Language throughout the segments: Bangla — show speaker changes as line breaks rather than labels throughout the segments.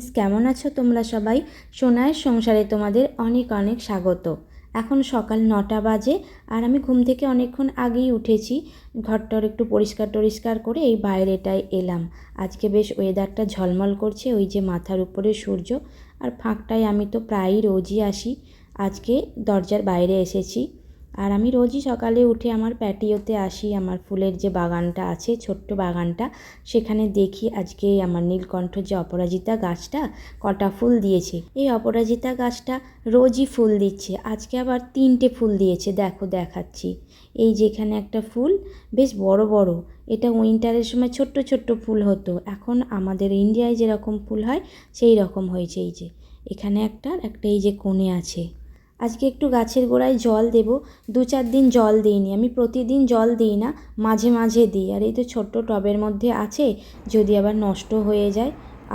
কেমন আছো তোমরা সবাই? সোনায়ের সংসারে তোমাদের অনেক অনেক স্বাগত। এখন সকাল নটা বাজে আর আমি ঘুম থেকে অনেকক্ষণ আগেই উঠেছি। ঘরটর একটু পরিষ্কার টরিষ্কার করে এই বাইরেটায় এলাম। আজকে বেশ ওয়েদারটা ঝলমল করছে, ওই যে মাথার উপরে সূর্য। আর ফাঁকটায় আমি তো প্রায়ই রোজই আসি। আজকে দরজার বাইরে এসেছি। আর আমি রোজই সকালে উঠে আমার প্যাটিওতে আসি, আমার ফুলের যে বাগানটা আছে, ছোট্ট বাগানটা। সেখানে দেখি আজকে আমার নীলকণ্ঠ যে অপরাজিতা গাছটা কটা ফুল দিয়েছে। এই অপরাজিতা গাছটা রোজই ফুল দিচ্ছে। আজকে আবার তিনটে ফুল দিয়েছে, দেখো দেখাচ্ছি। এই যেখানে একটা ফুল, বেশ বড় বড়। এটা উইন্টারের সময় ছোট্ট ছোট্ট ফুল হতো। এখন আমাদের ইন্ডিয়ায় যেরকম ফুল হয়, সেই রকম হয়েছে এই যে। এখানে একটা একটা এই যে কোণে আছে। আজকে একটু গাছের গোড়ায় জল দেব। দু চার দিন জল দিইনি। আমি প্রতিদিন জল দিই না, মাঝে মাঝে দিই। আর এই তো ছোট্ট টবের মধ্যে আছে, যদি আবার নষ্ট হয়ে যায়।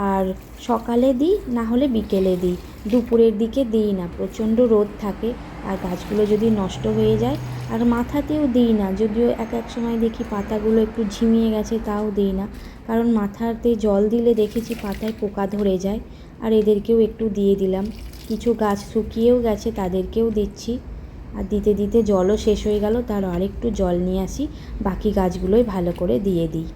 আর সকালে দিই, না হলে বিকেলে দিই। দুপুরের দিকে দিই না, প্রচণ্ড রোদ থাকে। আর গাছগুলো যদি নষ্ট হয়ে যায়, আর মাথাতেও দিই না। যদিও এক এক সময় দেখি পাতাগুলো একটু ঝিমিয়ে গেছে, তাও দিই না। কারণ মাথাতে জল দিলে দেখেছি পাতায় পোকা ধরে যায়। আর এদেরকেও একটু দিয়ে দিলাম। কিছু গাছ শুকিয়েও গেছে, তাদেরকেও দিচ্ছি। আর দিতে দিতে জলও শেষ হয়ে গেল, তার আরেকটু জল নিয়ে আসি। বাকি গাছগুলোই ভালো করে দিয়ে দিই।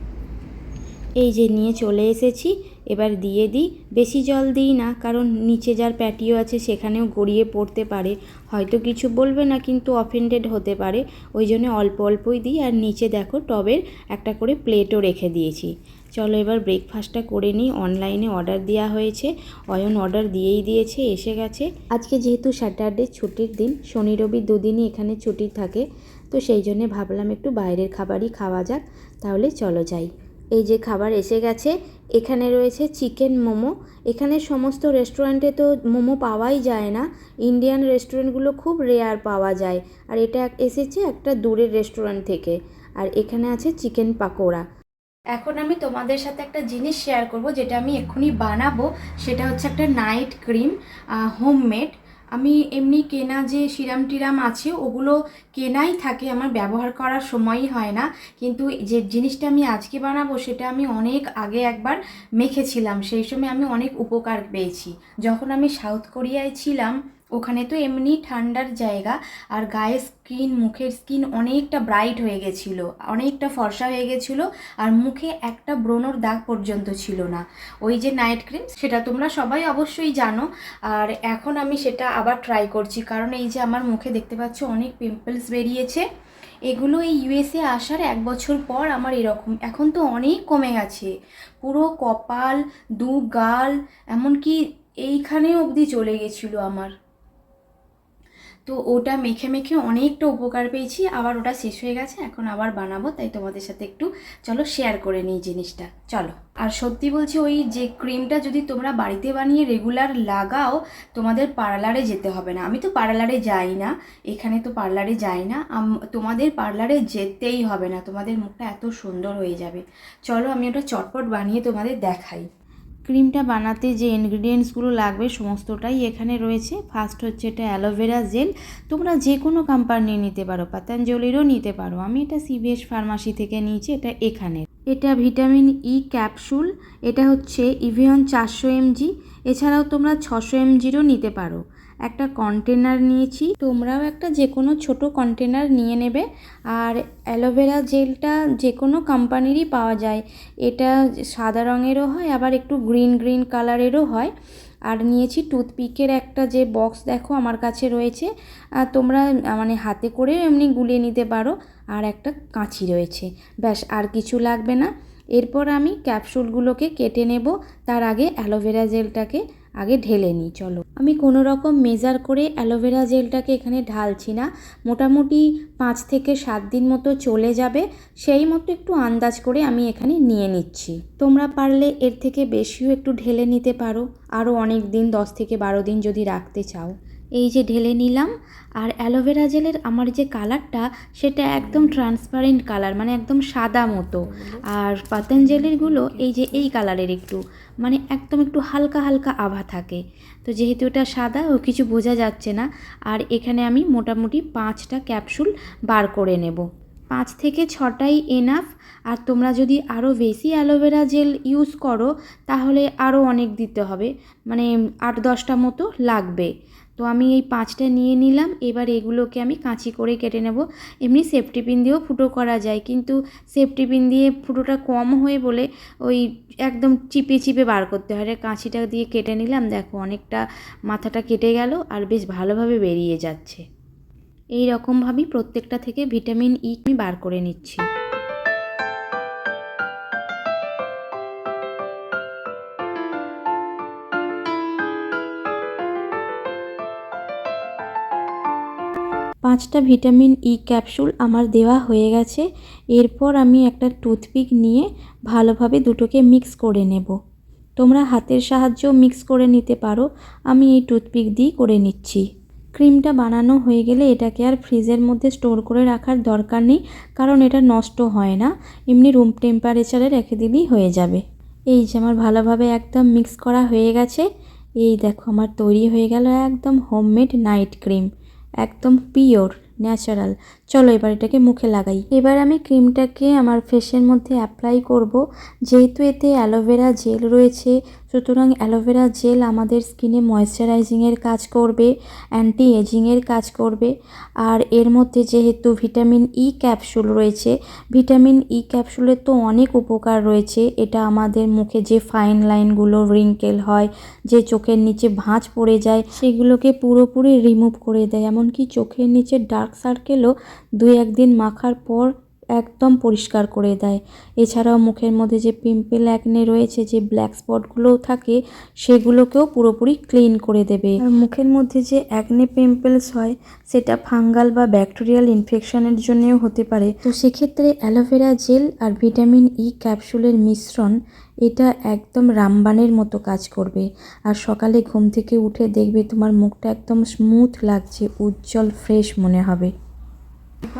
এই যে নিয়ে চলে এসেছি, এবার দিয়ে দিই। বেশি জল দিই না, কারণ নিচে যার প্যাটিও আছে সেখানেও গড়িয়ে পড়তে পারে। হয়তো কিছু বলবে না, কিন্তু অফেন্ডেড হতে পারে। ওই জন্য অল্প অল্পই দিই। আর নিচে দেখো টবের একটা করে প্লেটও রেখে দিয়েছি। চলো এবার ব্রেকফাস্টটা করে নিই। অনলাইনে অর্ডার দেওয়া হয়েছে। অয়ন অর্ডার দিয়েই দিয়েছে, এসে গেছে। আজকে যেহেতু স্যাটারডে ছুটির দিন, শনি রবি দুদিনই এখানে ছুটি থাকে, তো সেই জন্যে ভাবলাম একটু বাইরের খাবারই খাওয়া যাক। তাহলে চলো যাই। এই যে খাবার এসে গেছে, এখানে রয়েছে চিকেন মোমো। এখানে সমস্ত রেস্টুরেন্টে তো মোমো পাওয়াই যায় না। ইন্ডিয়ান রেস্টুরেন্টগুলো খুব রেয়ার পাওয়া যায়। আর এটা এসেছে একটা দূরের রেস্টুরেন্ট থেকে। আর এখানে আছে চিকেন পাকোড়া। এখন আমি তোমাদের সাথে একটা জিনিস শেয়ার করব, যেটা আমি এক্ষুনি বানাবো। সেটা হচ্ছে একটা নাইট ক্রিম হোমমেড আমি এমনি কেনা যে সিরাম টিরাম আছে, ওগুলো কেনাই থাকে, আমার ব্যবহার করার সময়ই হয় না। কিন্তু যে জিনিসটা আমি আজকে বানাবো, সেটা আমি অনেক আগে একবার মেখেছিলাম। সেই সময় আমি অনেক উপকার পেয়েছি। যখন আমি সাউথ কোরিয়ায় ছিলাম ওখানে তো এমনি ঠান্ডার জায়গা, আর গায়ের স্কিন, মুখের স্কিন অনেকটা ব্রাইট হয়ে গেছিল, অনেকটা ফর্সা হয়ে গেছিল, আর মুখে একটা ব্রণর দাগ পর্যন্ত ছিল না। ওই যে নাইট ক্রিম সেটা তোমরা সবাই অবশ্যই জানো, আর এখন আমি সেটা আবার ট্রাই করছি, কারণ এই যে আমার মুখে দেখতে পাচ্ছ অনেক পিম্পলস বেরিয়েছে। এগুলো এই ইউএসএ আসার এক বছর পর আমার এরকম, এখন তো অনেক কমে গেছে। পুরো কপাল, দু গাল, এমনকি এইখানে অবধি চলে গেছিল আমার। তো ওটা মেখে মেখে অনেকটা উপকার পেয়েছি, আবার ওটা শেষ হয়ে গেছে, এখন আবার বানাবো, তাই তোমাদের সাথে একটু, চলো শেয়ার করে নিই জিনিসটা। চলো, আর সত্যি বলছি ওই যে ক্রিমটা যদি তোমরা বাড়িতে বানিয়ে রেগুলার লাগাও, তোমাদের পার্লারে যেতে হবে না। আমি তো পার্লারে যাই না, এখানে তো পার্লারে যাই না তোমাদের পার্লারে যেতেই হবে না, তোমাদের মুখটা এত সুন্দর হয়ে যাবে। চলো আমি ওটা চটপট বানিয়ে তোমাদের দেখাই। ক্রিমটা বানাতে যে ইনগ্রিডিয়েন্টসগুলো লাগবে, সমস্তটাই এখানে রয়েছে। ফার্স্ট হচ্ছে এটা অ্যালোভেরা জেল তোমরা যে কোনো কোম্পানি নিতে পারো পাতাঞ্জলিরও নিতে পারো। আমি এটা সিবিএস ফার্মাসি থেকে নিয়েছি, এটা এখানে এটা ভিটামিন ই ক্যাপসুল এটা হচ্ছে ইভিয়ন চারশো এমজি এছাড়াও তোমরা ছশো এমজিরও নিতে পারো। একটা কন্টেনার নিয়েছি। তোমরাও একটা যে কোনো ছোটো কন্টেনার নিয়ে নেবে। আর অ্যালোভেরা জেলটা যে কোনো কোম্পানিরই পাওয়া যায়। এটা সাদা রঙেরও হয়, আবার একটু গ্রিন গ্রিন কালারেরও হয়। আর নিয়েছি টুথপিকের একটা যে বক্স দেখো আমার কাছে রয়েছে। আর তোমরা মানে হাতে করেও এমনি গুলিয়ে নিতে পারো। আর একটা কাঁচি রয়েছে। ব্যাস, আর কিছু লাগবে না। এরপর আমি ক্যাপসুলগুলোকে কেটে নেব। তার আগে অ্যালোভেরা জেলটাকে আগে ঢেলে নিই, চলো। আমি কোনো রকম মেজার করে অ্যালোভেরা জেলটাকে এখানে ঢালছি না। মোটামুটি পাঁচ থেকে সাত দিন মতো চলে যাবে। সেই মতো একটু আন্দাজ করে আমি এখানে নিয়ে নিচ্ছি। তোমরা পারলে এর থেকে বেশিও একটু ঢেলে নিতে পারো। আরও অনেক দিন, দশ থেকে বারো দিন যদি রাখতে চাও। এই যে ঢেলে নিলাম। আর অ্যালোভেরা জেলের আমার যে কালারটা সেটা একদম ট্রান্সপারেন্ট কালার মানে একদম সাদা মতো। আর পাতঞ্জলিরগুলো এই যে এই কালারের একটু মানে একদম একটু হালকা হালকা আভা থাকে। তো যেহেতু এটা সাদা, ও কিছু বোঝা যাচ্ছে না। আর এখানে আমি মোটামুটি পাঁচটা ক্যাপসুল বার করে নেব। পাঁচ থেকে ছটাই এনাফ আর তোমরা যদি আরও বেশি অ্যালোভেরা জেল ইউজ করো, তাহলে আরও অনেক দিতে হবে। মানে আট দশটা মতো লাগবে। তো আমি এই পাঁচটা নিয়ে নিলাম, এবার এগুলোকে আমি কাঁচি করে কেটে নেব। এমনি সেফটি পিন দিয়েও ফুটো করা যায়, কিন্তু সেফটি পিন দিয়ে ফুটোটা কম হয়ে বলে ওই একদম চিপে চিপে বার করতে হয়। কাঁচিটা দিয়ে কেটে নিলাম, দেখো অনেকটা মাথাটা কেটে গেল আর বেশ ভালোভাবে বেরিয়ে যাচ্ছে। এই রকমভাবেই প্রত্যেকটা থেকে ভিটামিন ই আমি বার করে নিচ্ছি। পাঁচটা ভিটামিন ই ক্যাপসুল আমার দেওয়া হয়ে গেছে। এরপর আমি একটা টুথপিক নিয়ে ভালোভাবে দুটোকে মিক্স করে নেব। তোমরা হাতের সাহায্যেও মিক্স করে নিতে পারো। আমি এই টুথপিক দিয়েই করে নিচ্ছি। ক্রিমটা বানানো হয়ে গেলে এটাকে আর ফ্রিজের মধ্যে স্টোর করে রাখার দরকার নেই, কারণ এটা নষ্ট হয় না। এমনি রুম টেম্পারেচারে রেখে দিলেই হয়ে যাবে। এই যে আমার ভালোভাবে একদম মিক্স করা হয়ে গেছে। এই দেখো আমার তৈরি হয়ে গেল একদম হোমমেড নাইট ক্রিম। একদম পিওর ন্যাচারাল চলো এবার এটাকে মুখে লাগাই। এবার আমি ক্রিমটাকে আমার ফেসের মধ্যে অ্যাপ্লাই করব। যেহেতু এতে অ্যালোভেরা জেল রয়েছে, সুতরাং অ্যালোভেরা জেল আমাদের স্কিনে ময়েশ্চারাইজিংয়ের কাজ করবে অ্যান্টি এজিংয়ের কাজ করবে। আর এর মধ্যে যেহেতু ভিটামিন ই ক্যাপসুল রয়েছে ভিটামিন ই ক্যাপসুলের তো অনেক উপকার রয়েছে। এটা আমাদের মুখে যে ফাইন লাইনগুলো রিঙ্কেল হয়, যে চোখের নিচে ভাঁজ পড়ে যায়, সেগুলোকে পুরোপুরি রিমুভ করে দেয়। এমনকি চোখের নিচে ডার্ক সার্কেলও দুই একদিন মাখার পর একদম পরিষ্কার করে দেয়। এছাড়াও মুখের মধ্যে যে পিম্পল অ্যাকনে রয়েছে, যে ব্ল্যাক স্পটগুলোও থাকে, সেগুলোকেও পুরোপুরি ক্লিন করে দেবে। আর মুখের মধ্যে যে অ্যাকনে পিম্পলস হয়, সেটা ফাঙ্গাল বা ব্যাকটেরিয়াল ইনফেকশনের জন্যও হতে পারে। তো সেক্ষেত্রে অ্যালোভেরা জেল আর ভিটামিন ই ক্যাপসুলের মিশ্রণ, এটা একদম রামবানের মতো কাজ করবে। আর সকালে ঘুম থেকে উঠে দেখবে তোমার মুখটা একদম স্মুথ লাগছে, উজ্জ্বল ফ্রেশ মনে হবে।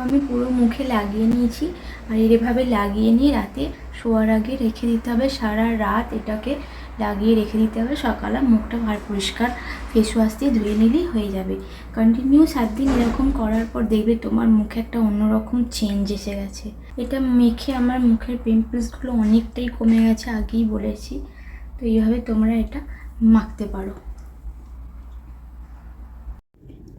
আমি পুরো মুখে লাগিয়ে নিয়েছি আর এভাবে লাগিয়ে নিয়ে রাতে শোয়ার আগে রেখে দিতে হবে। সারা রাত এটাকে লাগিয়ে রেখে দিতে হবে। সকালে মুখটা ভার পরিষ্কার ফেস ওয়াশ দিয়ে ধুয়ে নিলেই হয়ে যাবে। কন্টিনিউ সাত দিন এরকম করার পর দেখবে তোমার মুখে একটা অন্যরকম চেঞ্জ এসে গেছে। এটা মেখে আমার মুখের পিম্পলসগুলো অনেকটাই কমে গেছে আগেই বলেছি। তো এইভাবে তোমরা এটা মাখতে পারো।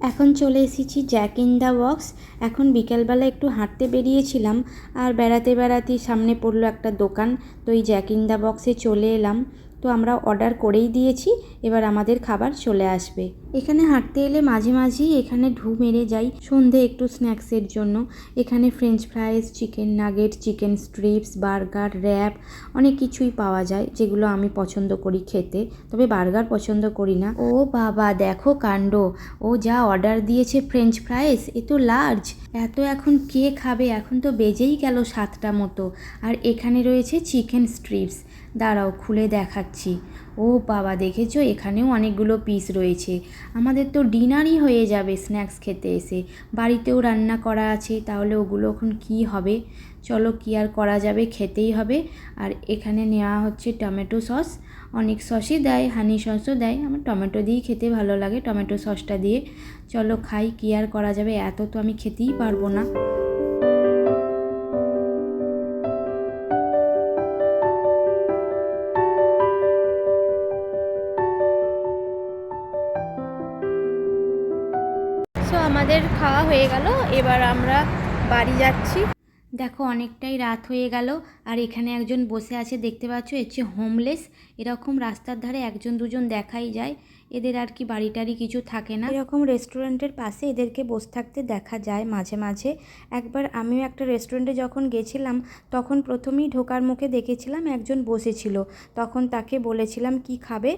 এখন চলে এসেছি জ্যাক ইন দ্য বক্স এখন বিকেলবেলা একটু হাঁটতে বেরিয়েছিলাম, আর বেড়াতে বেড়াতে সামনে পড়ল একটা দোকান। তো এই জ্যাক ইন দ্য বক্সে চলে এলাম। তো আমরা অর্ডার করেই দিয়েছি, এবার আমাদের খাবার চলে আসবে। এখানে হাঁটতে এলে মাঝে মাঝেই এখানে ঢু মেরে যাই, সন্ধে একটু স্ন্যাক্সের জন্য। এখানে french fries chicken nugget chicken strips burger wrap অনেক কিছুই পাওয়া যায়, যেগুলো আমি পছন্দ করি খেতে। তবে বার্গার পছন্দ করি না। ও বাবা, দেখো কাণ্ড। ও যা অর্ডার দিয়েছে ফ্রেঞ্চ ফ্রাইস এ তো লার্জ এত এখন কে খাবে? এখন তো বেজেই গেল সাতটা মতো। আর এখানে রয়েছে চিকেন স্ট্রিপস দাঁড়াও, খুলে দেখাচ্ছি। ও বাবা, দেখেছ? এখানেও অনেকগুলো পিস রয়েছে। আমাদের তো ডিনারই হয়ে যাবে স্ন্যাক্স খেতে এসে। বাড়িতেও রান্না করা আছে, তাহলে ওগুলো এখন কী হবে? চলো, কী আর করা যাবে? খেতেই হবে। আর এখানে নেওয়া হচ্ছে টমেটো সস। অনেক সসই দেয় হানি সসও দেয়। আমার টমেটো দিয়েই খেতে ভালো লাগে, টমেটো সসটা দিয়ে। চলো, খাই, কী আর করা যাবে? এত তো আমি খেতেই পারব না। হয়ে গেল, এবার আমরা বাড়ি যাচ্ছি। দেখো, অনেকটাই রাত হয়ে গেল, আর এখানে একজন বসে আছে, দেখতে পাচ্ছ? হচ্ছে হোমলেস এরকম রাস্তার ধারে একজন দুজন দেখাই যায়, এদের আর কি বাড়ি টাড়ি কিছু থাকে না। এরকম রেস্টুরেন্টের পাশে এদেরকে বসে থাকতে দেখা যায় মাঝে মাঝে। একবার আমিও একটা রেস্টুরেন্টে যখন গেছিলাম, তখন প্রথমেই ঢোকার মুখে দেখেছিলাম একজন বসেছিল। তখন তাকে বলেছিলাম, কি খাবে?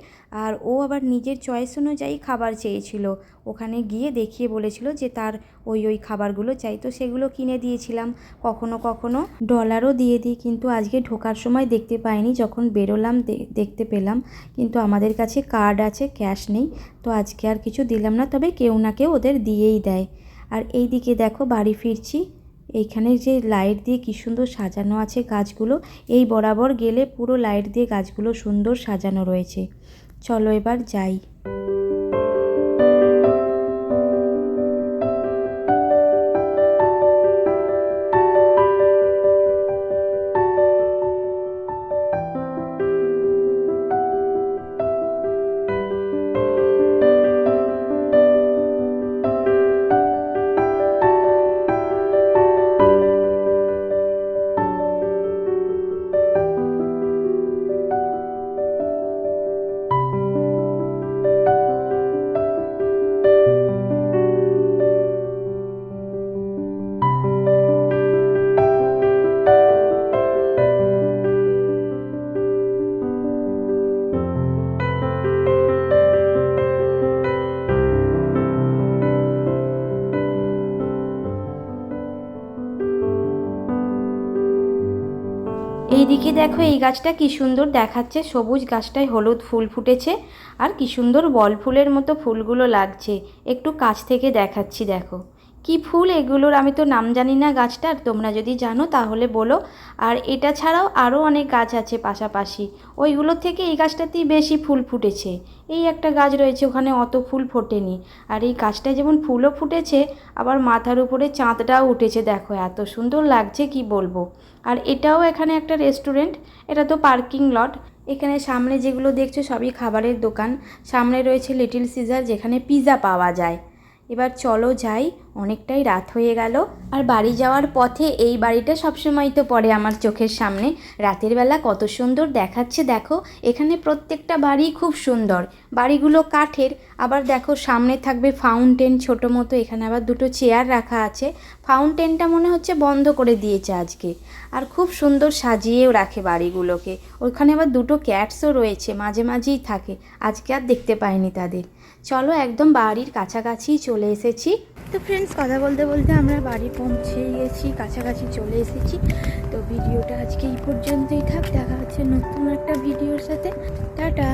আর ও আবার নিজের চয়েস অনুযায়ী খাবার চেয়েছিল। ওখানে গিয়ে দেখিয়ে বলেছিল যে তার ওই ওই খাবারগুলো চাই। তো সেগুলো কিনে দিয়েছিলাম, কখনো কখনো। ডলারও দিয়ে দিই, কিন্তু আজকে ঢোকার সময় দেখতে পাইনি। যখন বেরোলাম দেখতে পেলাম। কিন্তু আমাদের কাছে কার্ড আছে ক্যাশ নেই। তো আজকে আর কিছু দিলাম না, তবে কেউ না কেউ ওদের দিয়েই দেয়। আর এই দিকে দেখো বাড়ি ফিরছি। এইখানে যে লাইট দিয়ে কী সুন্দর সাজানো আছে গাছগুলো, এই বরাবর গেলে পুরো লাইট দিয়ে গাছগুলো সুন্দর সাজানো রয়েছে। চলো এবার যাই। এইদিকে দেখো এই গাছটা কি সুন্দর দেখাচ্ছে। সবুজ গাছটায় হলুদ ফুল ফুটেছে আর কি সুন্দর বল ফুলের মতো ফুলগুলো লাগছে। একটু কাছ থেকে দেখাচ্ছি, দেখো। কি ফুল এগুলোর আমি তো নাম জানি না গাছটার, তোমরা যদি জানো তাহলে বলো। আর এটা ছাড়াও আরও অনেক গাছ আছে পাশাপাশি। ওইগুলোর থেকে এই গাছটাতেই বেশি ফুল ফুটেছে। এই একটা গাছ রয়েছে, ওখানে অত ফুল ফোটেনি। আর এই গাছটায় যেমন ফুলও ফুটেছে, আবার মাথার উপরে চাঁদটাও উঠেছে, দেখো এত সুন্দর লাগছে, কি বলব। আর এটাও এখানে একটা রেস্টুরেন্ট, এটা তো পার্কিং লট। এখানে সামনে যেগুলো দেখছ সবই খাবারের দোকান। সামনে রয়েছে লিটিল সিজার, যেখানে পিৎজা পাওয়া যায়। এবার চলো যাই। অনেকটাই রাত হয়ে গেল। আর বাড়ি যাওয়ার পথে এই বাড়িটা সবসময় তো পড়ে আমার চোখের সামনে। রাতের বেলা কত সুন্দর দেখাচ্ছে দেখো, এখানে প্রত্যেকটা বাড়ি খুব সুন্দর। বাড়িগুলো কাঠের, আবার দেখো সামনে থাকবে ফাউন্টেন ছোট মতো, এখানে আবার দুটো চেয়ার রাখা আছে। ফাউন্টেনটা মনে হচ্ছে বন্ধ করে দিয়েছে আজকে। আর খুব সুন্দর সাজিয়েও রাখে বাড়িগুলোকে। ওখানে আবার দুটো ক্যাটসও রয়েছে, মাঝে মাঝেই থাকে। আজকে আর দেখতে পাইনি তাদের। চলো একদম বাড়ির কাছাকাছি চলে এসেছি। তো ফ্রেন্ডস কথা বলতে বলতে আমরা বাড়ি পৌঁছে গেছি, কাছাকাছি চলে এসেছি। তো ভিডিওটা আজকে এই পর্যন্তই থাক, দেখা হচ্ছে নতুন একটা ভিডিওর সাথে। টাটা!